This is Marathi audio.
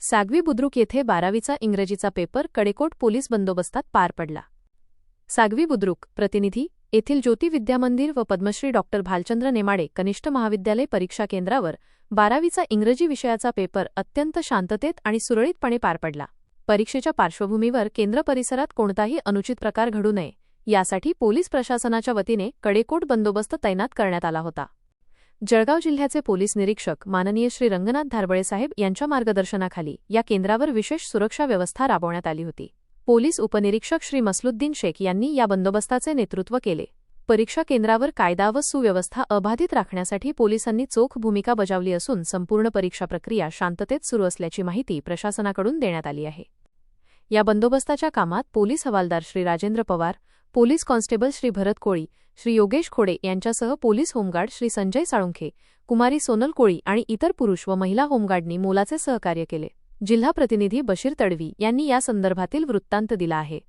सागवी बुद्रुक येथे बारावीचा इंग्रजीचा पेपर कडेकोट पोलीस बंदोबस्तात पार पडला. सागवी बुद्रुक प्रतिनिधी येथील ज्योती विद्यामंदिर व पद्मश्री डॉक्टर भालचंद्र नेमाडे कनिष्ठ महाविद्यालय परीक्षा केंद्रावर बारावीचा इंग्रजी विषयाचा पेपर अत्यंत शांततेत आणि सुरळीतपणे पार पडला. परीक्षेच्या पार्श्वभूमीवर केंद्र परिसरात कोणताही अनुचित प्रकार घडू नये यासाठी पोलीस प्रशासनाच्या वतीने कडेकोट बंदोबस्त तैनात करण्यात आला होता. जळगाव जिल्ह्याचे पोलीस निरीक्षक माननीय श्री रंगनाथ धारबळे साहेब यांच्या मार्गदर्शनाखाली या केंद्रावर विशेष सुरक्षा व्यवस्था राबवण्यात आली होती. पोलीस उपनिरीक्षक श्री मसलुद्दीन शेख यांनी या बंदोबस्ताचे नेतृत्व केले. परीक्षा केंद्रावर कायदा व सुव्यवस्था अबाधित राखण्यासाठी पोलिसांनी चोख भूमिका बजावली असून संपूर्ण परीक्षा प्रक्रिया शांततेत सुरू असल्याची माहिती प्रशासनाकडून देण्यात आली आहे. या बंदोबस्ताच्या कामात पोलीस हवालदार श्री राजेंद्र पवार पोलीस कॉन्स्टेबल श्री भरत कोळी श्री योगेश खोडे यांच्यासह police home guard Shri Sanjay Salunkhe कुमारी सोनल कोळी आणि इतर पुरुष व महिला होमगार्डनी मोलाचे सहकार्य केले. जिल्हा प्रतिनिधी बशीर तडवी यांनी या संदर्भातील वृत्तांत दिला आहे.